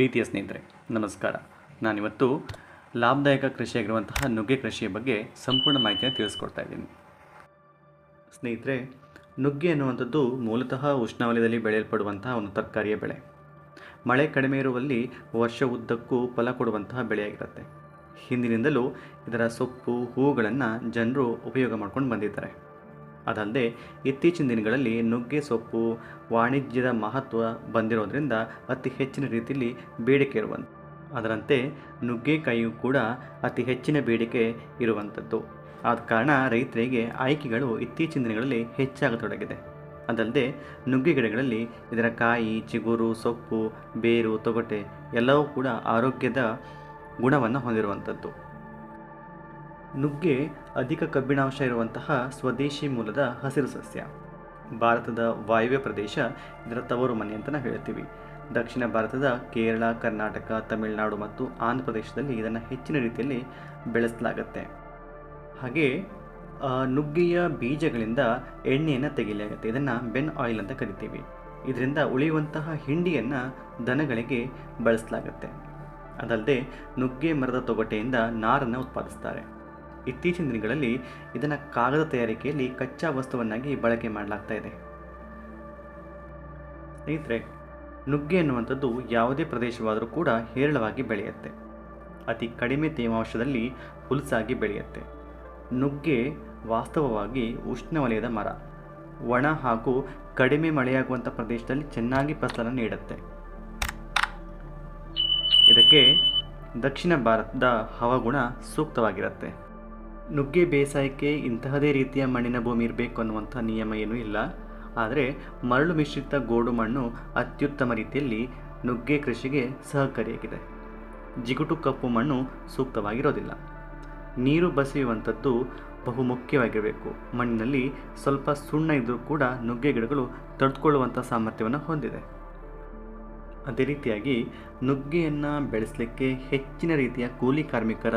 ಪ್ರೀತಿಯ ಸ್ನೇಹಿತರೆ, ನಮಸ್ಕಾರ. ನಾನಿವತ್ತು ಲಾಭದಾಯಕ ಕೃಷಿಯಾಗಿರುವಂತಹ ನುಗ್ಗೆ ಕೃಷಿಯ ಬಗ್ಗೆ ಸಂಪೂರ್ಣ ಮಾಹಿತಿಯನ್ನು ತಿಳಿಸ್ಕೊಡ್ತಾ ಇದ್ದೀನಿ. ಸ್ನೇಹಿತರೆ, ನುಗ್ಗೆ ಅನ್ನುವಂಥದ್ದು ಮೂಲತಃ ಉಷ್ಣವಲಯದಲ್ಲಿ ಬೆಳೆಯಲ್ಪಡುವಂತಹ ಒಂದು ತರಕಾರಿಯ ಬೆಳೆ. ಮಳೆ ಕಡಿಮೆ ಇರುವಲ್ಲಿ ವರ್ಷ ಉದ್ದಕ್ಕೂ ಫಲ ಕೊಡುವಂತಹ ಬೆಳೆಯಾಗಿರುತ್ತೆ. ಹಿಂದಿನಿಂದಲೂ ಇದರ ಸೊಪ್ಪು ಹೂವುಗಳನ್ನು ಜನರು ಉಪಯೋಗ ಮಾಡ್ಕೊಂಡು ಬಂದಿದ್ದಾರೆ. ಅದಲ್ಲದೆ ಇತ್ತೀಚಿನ ದಿನಗಳಲ್ಲಿ ನುಗ್ಗೆ ಸೊಪ್ಪು, ವಾಣಿಜ್ಯದ ಮಹತ್ವ ಬಂದಿರೋದ್ರಿಂದ ಅತಿ ಹೆಚ್ಚಿನ ರೀತಿಯಲ್ಲಿ ಬೇಡಿಕೆ ಇರುವಂಥ, ಅದರಂತೆ ನುಗ್ಗೆಕಾಯಿಯೂ ಕೂಡ ಅತಿ ಹೆಚ್ಚಿನ ಬೇಡಿಕೆ ಇರುವಂಥದ್ದು. ಆದ ಕಾರಣ ರೈತರಿಗೆ ಆಯ್ಕೆಗಳು ಇತ್ತೀಚಿನ ದಿನಗಳಲ್ಲಿ ಹೆಚ್ಚಾಗತೊಡಗಿದೆ. ಅದಲ್ಲದೆ ನುಗ್ಗೆ ಗಿಡಗಳಲ್ಲಿ ಇದರ ಕಾಯಿ, ಚಿಗುರು, ಸೊಪ್ಪು, ಬೇರು, ತೊಗಟೆ ಎಲ್ಲವೂ ಕೂಡ ಆರೋಗ್ಯದ ಗುಣವನ್ನು ಹೊಂದಿರುವಂಥದ್ದು. ನುಗ್ಗೆ ಅಧಿಕ ಕಬ್ಬಿಣಾಂಶ ಇರುವಂತಹ ಸ್ವದೇಶಿ ಮೂಲದ ಹಸಿರು ಸಸ್ಯ. ಭಾರತದ ವಾಯುವ್ಯ ಪ್ರದೇಶ ಇದರ ತವರು ಮನೆ ಅಂತ ನಾವು ಹೇಳ್ತೀವಿ. ದಕ್ಷಿಣ ಭಾರತದ ಕೇರಳ, ಕರ್ನಾಟಕ, ತಮಿಳುನಾಡು ಮತ್ತು ಆಂಧ್ರ ಪ್ರದೇಶದಲ್ಲಿ ಇದನ್ನು ಹೆಚ್ಚಿನ ರೀತಿಯಲ್ಲಿ ಬೆಳೆಸಲಾಗತ್ತೆ. ಹಾಗೆ ನುಗ್ಗೆಯ ಬೀಜಗಳಿಂದ ಎಣ್ಣೆಯನ್ನು ತೆಗೆಯಲಾಗುತ್ತೆ. ಇದನ್ನು ಬೆನ್ ಆಯಿಲ್ ಅಂತ ಕರಿತೀವಿ. ಇದರಿಂದ ಉಳಿಯುವಂತಹ ಹಿಂಡಿಯನ್ನು ದನಗಳಿಗೆ ಬಳಸಲಾಗುತ್ತೆ. ಅದಲ್ಲದೆ ನುಗ್ಗೆ ಮರದ ತೊಗಟೆಯಿಂದ ನಾರನ್ನು ಉತ್ಪಾದಿಸ್ತಾರೆ. ಇತ್ತೀಚಿನ ದಿನಗಳಲ್ಲಿ ಇದನ್ನು ಕಾಗದ ತಯಾರಿಕೆಯಲ್ಲಿ ಕಚ್ಚಾ ವಸ್ತುವನ್ನಾಗಿ ಬಳಕೆ ಮಾಡಲಾಗ್ತಾ ಇದೆ. ಸ್ನೇಹಿತರೆ, ನುಗ್ಗೆ ಅನ್ನುವಂಥದ್ದು ಯಾವುದೇ ಪ್ರದೇಶವಾದರೂ ಕೂಡ ಹೇರಳವಾಗಿ ಬೆಳೆಯುತ್ತೆ. ಅತಿ ಕಡಿಮೆ ತೇವಾಂಶದಲ್ಲಿ ಹುಲ್ಸಾಗಿ ಬೆಳೆಯುತ್ತೆ. ನುಗ್ಗೆ ವಾಸ್ತವವಾಗಿ ಉಷ್ಣವಲಯದ ಮರ. ಒಣ ಹಾಗೂ ಕಡಿಮೆ ಮಳೆಯಾಗುವಂಥ ಪ್ರದೇಶದಲ್ಲಿ ಚೆನ್ನಾಗಿ ಫಸಲನ್ನು ನೀಡುತ್ತೆ. ಇದಕ್ಕೆ ದಕ್ಷಿಣ ಭಾರತದ ಹವಾಗುಣ ಸೂಕ್ತವಾಗಿರುತ್ತೆ. ನುಗ್ಗೆ ಬೇಸಾಯಕ್ಕೆ ಇಂತಹದೇ ರೀತಿಯ ಮಣ್ಣಿನ ಭೂಮಿ ಇರಬೇಕು ಅನ್ನುವಂಥ ನಿಯಮ ಏನೂ ಇಲ್ಲ. ಆದರೆ ಮರಳು ಮಿಶ್ರಿತ ಗೋಡು ಮಣ್ಣು ಅತ್ಯುತ್ತಮ ರೀತಿಯಲ್ಲಿ ನುಗ್ಗೆ ಕೃಷಿಗೆ ಸಹಕಾರಿಯಾಗಿದೆ. ಜಿಗುಟು ಕಪ್ಪು ಮಣ್ಣು ಸೂಕ್ತವಾಗಿರೋದಿಲ್ಲ. ನೀರು ಬಸಿಯುವಂಥದ್ದು ಬಹುಮುಖ್ಯವಾಗಿರಬೇಕು. ಮಣ್ಣಿನಲ್ಲಿ ಸ್ವಲ್ಪ ಸುಣ್ಣ ಇದ್ದರೂ ಕೂಡ ನುಗ್ಗೆ ಗಿಡಗಳು ತಡೆದುಕೊಳ್ಳುವಂಥ ಸಾಮರ್ಥ್ಯವನ್ನು ಹೊಂದಿದೆ. ಅದೇ ರೀತಿಯಾಗಿ ನುಗ್ಗೆಯನ್ನು ಬೆಳೆಸಲಿಕ್ಕೆ ಹೆಚ್ಚಿನ ರೀತಿಯ ಕೂಲಿ ಕಾರ್ಮಿಕರ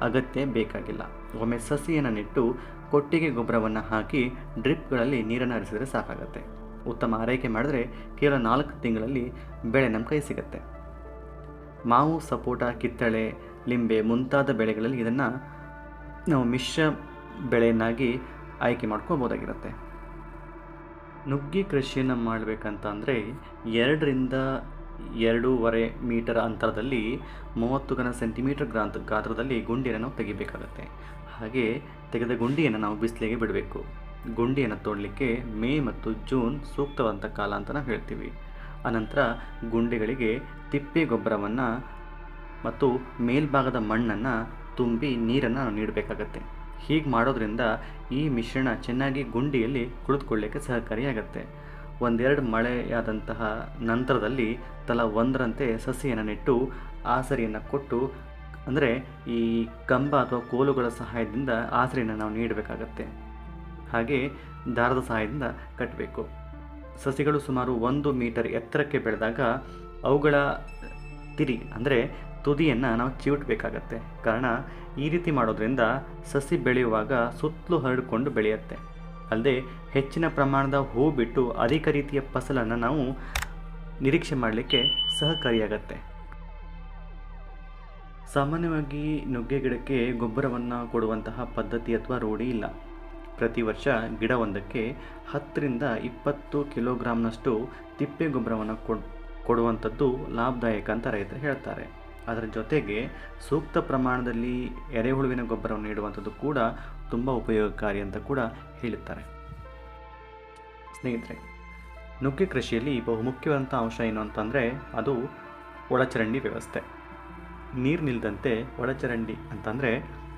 ಅಗತ್ಯ ಬೇಕಾಗಿಲ್ಲ. ಒಮ್ಮೆ ಸಸಿಯನ್ನು ನೆಟ್ಟು ಕೊಟ್ಟಿಗೆ ಗೊಬ್ಬರವನ್ನು ಹಾಕಿ ಡ್ರಿಪ್ಗಳಲ್ಲಿ ನೀರನ್ನು ಹರಿಸಿದರೆ ಸಾಕಾಗುತ್ತೆ. ಉತ್ತಮ ಆರೈಕೆ ಮಾಡಿದ್ರೆ ಕೇವಲ ನಾಲ್ಕು ತಿಂಗಳಲ್ಲಿ ಬೆಳೆ ನಮ್ಮ ಕೈ ಸಿಗುತ್ತೆ. ಮಾವು, ಸಪೋಟ, ಕಿತ್ತಳೆ, ಲಿಂಬೆ ಮುಂತಾದ ಬೆಳೆಗಳಲ್ಲಿ ಇದನ್ನು ನಾವು ಮಿಶ್ರ ಬೆಳೆಯನ್ನಾಗಿ ಆಯ್ಕೆ ಮಾಡ್ಕೋಬೋದಾಗಿರುತ್ತೆ. ನುಗ್ಗೆ ಕೃಷಿಯನ್ನು ಮಾಡಬೇಕಂತ ಅಂದರೆ ಎರಡರಿಂದ ಎರಡೂವರೆ ಮೀಟರ್ ಅಂತರದಲ್ಲಿ, ಮೂವತ್ತು ಘನ ಸೆಂಟಿಮೀಟರ್ ಗ್ರಾಂತ ಗಾತ್ರದಲ್ಲಿ ಗುಂಡಿಯನ್ನು ನಾವು ತೆಗಿಬೇಕಾಗುತ್ತೆ. ಹಾಗೆ ತೆಗೆದ ಗುಂಡಿಯನ್ನು ನಾವು ಬಿಸಿಲಿಗೆ ಬಿಡಬೇಕು. ಗುಂಡಿಯನ್ನು ತೋಡಲಿಕ್ಕೆ ಮೇ ಮತ್ತು ಜೂನ್ ಸೂಕ್ತವಾದಂಥ ಕಾಲ ಅಂತ ನಾವು ಹೇಳ್ತೀವಿ. ಅನಂತರ ಗುಂಡಿಗಳಿಗೆ ತಿಪ್ಪೆ ಗೊಬ್ಬರವನ್ನು ಮತ್ತು ಮೇಲ್ಭಾಗದ ಮಣ್ಣನ್ನು ತುಂಬಿ ನೀರನ್ನು ನಾವು ನೀಡಬೇಕಾಗತ್ತೆ. ಹೀಗೆ ಮಾಡೋದ್ರಿಂದ ಈ ಮಿಶ್ರಣ ಚೆನ್ನಾಗಿ ಗುಂಡಿಯಲ್ಲಿ ಕುಳಿತುಕೊಳ್ಳಲಿಕ್ಕೆ ಸಹಕಾರಿಯಾಗತ್ತೆ. ಒಂದೆರಡು ಮಳೆಯಾದಂತಹ ನಂತರದಲ್ಲಿ ತಲಾ ಒಂದರಂತೆ ಸಸಿಯನ್ನು ನೆಟ್ಟು ಆಸರಿಯನ್ನು ಕೊಟ್ಟು, ಅಂದರೆ ಈ ಕಂಬ ಅಥವಾ ಕೋಲುಗಳ ಸಹಾಯದಿಂದ ಆಸರಿಯನ್ನು ನಾವು ನೀಡಬೇಕಾಗತ್ತೆ. ಹಾಗೆ ದಾರದ ಸಹಾಯದಿಂದ ಕಟ್ಟಬೇಕು ಸಸಿಗಳು ಸುಮಾರು ಒಂದು ಮೀಟರ್ ಎತ್ತರಕ್ಕೆ ಬೆಳೆದಾಗ ಅವುಗಳ ತಿರಿ, ಅಂದರೆ ತುದಿಯನ್ನು ನಾವು ಚಿವುಟಬೇಕಾಗತ್ತೆ. ಕಾರಣ ಈ ರೀತಿ ಮಾಡೋದ್ರಿಂದ ಸಸಿ ಬೆಳೆಯುವಾಗ ಸುತ್ತಲೂ ಹರಡಿಕೊಂಡು ಬೆಳೆಯುತ್ತೆ. ಅಲ್ಲದೆ ಹೆಚ್ಚಿನ ಪ್ರಮಾಣದ ಹೂ ಬಿಟ್ಟು ಅಧಿಕ ರೀತಿಯ ಫಸಲನ್ನು ನಾವು ನಿರೀಕ್ಷೆ ಮಾಡಲಿಕ್ಕೆ ಸಹಕಾರಿಯಾಗತ್ತೆ. ಸಾಮಾನ್ಯವಾಗಿ ನುಗ್ಗೆ ಗಿಡಕ್ಕೆ ಗೊಬ್ಬರವನ್ನು ಕೊಡುವಂತಹ ಪದ್ಧತಿ ಅಥವಾ ರೂಢಿ ಇಲ್ಲ. ಪ್ರತಿ ವರ್ಷ ಗಿಡವೊಂದಕ್ಕೆ ಹತ್ತರಿಂದ ಇಪ್ಪತ್ತು ಕಿಲೋಗ್ರಾಮ್ನಷ್ಟು ತಿಪ್ಪೆ ಗೊಬ್ಬರವನ್ನು ಕೊಡ್, ಕೊಡುವಂಥದ್ದು ಲಾಭದಾಯಕ ಅಂತ ರೈತರು ಹೇಳ್ತಾರೆ. ಅದರ ಜೊತೆಗೆ ಸೂಕ್ತ ಪ್ರಮಾಣದಲ್ಲಿ ಎರೆಹುಳುವಿನ ಗೊಬ್ಬರವನ್ನು ನೀಡುವಂಥದ್ದು ಕೂಡ ತುಂಬ ಉಪಯೋಗಕಾರಿ ಅಂತ ಕೂಡ ಹೇಳುತ್ತಾರೆ. ಸ್ನೇಹಿತರೆ, ನುಗ್ಗೆ ಕೃಷಿಯಲ್ಲಿ ಬಹುಮುಖ್ಯವಾದಂಥ ಅಂಶ ಏನು ಅಂತಂದರೆ ಅದು ಒಳಚರಂಡಿ ವ್ಯವಸ್ಥೆ. ನೀರು ನಿಲ್ಲದಂತೆ ಒಳಚರಂಡಿ ಅಂತಂದರೆ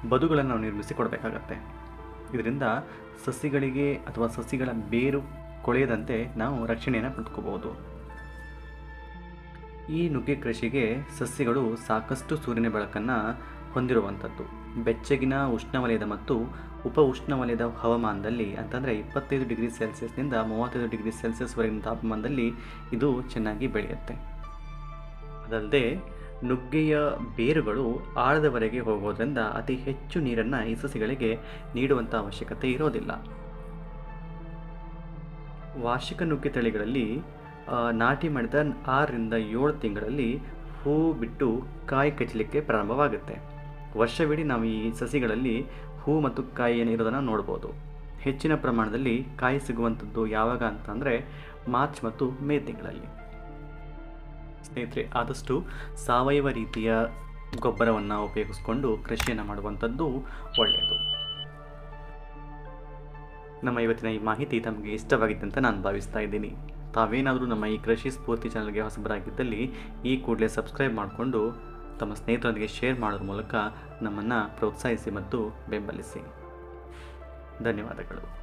ಬದುಗಳನ್ನು ನಾವು ನಿರ್ಮಿಸಿ ಕೊಡಬೇಕಾಗತ್ತೆ. ಇದರಿಂದ ಸಸಿಗಳಿಗೆ ಅಥವಾ ಸಸಿಗಳ ಬೇರು ಕೊಳೆಯದಂತೆ ನಾವು ರಕ್ಷಣೆಯನ್ನು ಪಡೆದುಕೋಬಹುದು ಈ ನುಗ್ಗೆ ಕೃಷಿಗೆ ಸಸ್ಯಗಳು ಸಾಕಷ್ಟು ಸೂರ್ಯನ ಬೆಳಕನ್ನು ಹೊಂದಿರುವಂಥದ್ದು. ಬೆಚ್ಚಗಿನ ಉಷ್ಣವಲಯದ ಮತ್ತು ಉಪ ಉಷ್ಣವಲಯದ ಹವಾಮಾನದಲ್ಲಿ ಅಂತಂದರೆ ಇಪ್ಪತ್ತೈದು ಡಿಗ್ರಿ ಸೆಲ್ಸಿಯಸ್ನಿಂದ ಮೂವತ್ತೈದು ಡಿಗ್ರಿ ಸೆಲ್ಸಿಯಸ್ವರೆಗಿನ ತಾಪಮಾನದಲ್ಲಿ ಇದು ಚೆನ್ನಾಗಿ ಬೆಳೆಯುತ್ತೆ. ಅದಲ್ಲದೆ ನುಗ್ಗೆಯ ಬೇರುಗಳು ಆಳದವರೆಗೆ ಹೋಗೋದ್ರಿಂದ ಅತಿ ಹೆಚ್ಚು ನೀರನ್ನು ಈ ಸಸಿಗಳಿಗೆ ನೀಡುವಂಥ ಅವಶ್ಯಕತೆ ಇರೋದಿಲ್ಲ. ವಾರ್ಷಿಕ ನುಗ್ಗೆ ತಳಿಗಳಲ್ಲಿ ನಾಟಿ ಮಾಡಿದ ಆರರಿಂದ ಏಳು ತಿಂಗಳಲ್ಲಿ ಹೂ ಬಿಟ್ಟು ಕಾಯಿ ಕಚ್ಚಲಿಕ್ಕೆ ಪ್ರಾರಂಭವಾಗುತ್ತೆ. ವರ್ಷವಿಡೀ ನಾವು ಈ ಸಸಿಗಳಲ್ಲಿ ಹೂ ಮತ್ತು ಕಾಯಿ ಏನಿರೋದನ್ನು ನೋಡ್ಬೋದು. ಹೆಚ್ಚಿನ ಪ್ರಮಾಣದಲ್ಲಿ ಕಾಯಿ ಸಿಗುವಂಥದ್ದು ಯಾವಾಗ ಅಂತಂದರೆ ಮಾರ್ಚ್ ಮತ್ತು ಮೇ ತಿಂಗಳಲ್ಲಿ. ಸ್ನೇಹಿತರೆ, ಆದಷ್ಟು ಸಾವಯವ ರೀತಿಯ ಗೊಬ್ಬರವನ್ನು ಉಪಯೋಗಿಸ್ಕೊಂಡು ಕೃಷಿಯನ್ನು ಮಾಡುವಂಥದ್ದು ಒಳ್ಳೆಯದು. ನಮ್ಮ ಇವತ್ತಿನ ಈ ಮಾಹಿತಿ ತಮಗೆ ಇಷ್ಟವಾಗಿದೆ ಅಂತ ನಾನು ಭಾವಿಸ್ತಾ ಇದ್ದೀನಿ. ತಾವೇನಾದರೂ ನಮ್ಮ ಈ ಕೃಷಿ ಸ್ಫೂರ್ತಿ ಚಾನಲ್ಗೆ ಹೊಸಬರಾಗಿದ್ದಲ್ಲಿ ಈ ಕೂಡಲೇ ಸಬ್ಸ್ಕ್ರೈಬ್ ಮಾಡಿಕೊಂಡು ತಮ್ಮ ಸ್ನೇಹಿತರೊಂದಿಗೆ ಶೇರ್ ಮಾಡೋದ್ರ ಮೂಲಕ ನಮ್ಮನ್ನು ಪ್ರೋತ್ಸಾಹಿಸಿ ಮತ್ತು ಬೆಂಬಲಿಸಿ. ಧನ್ಯವಾದಗಳು.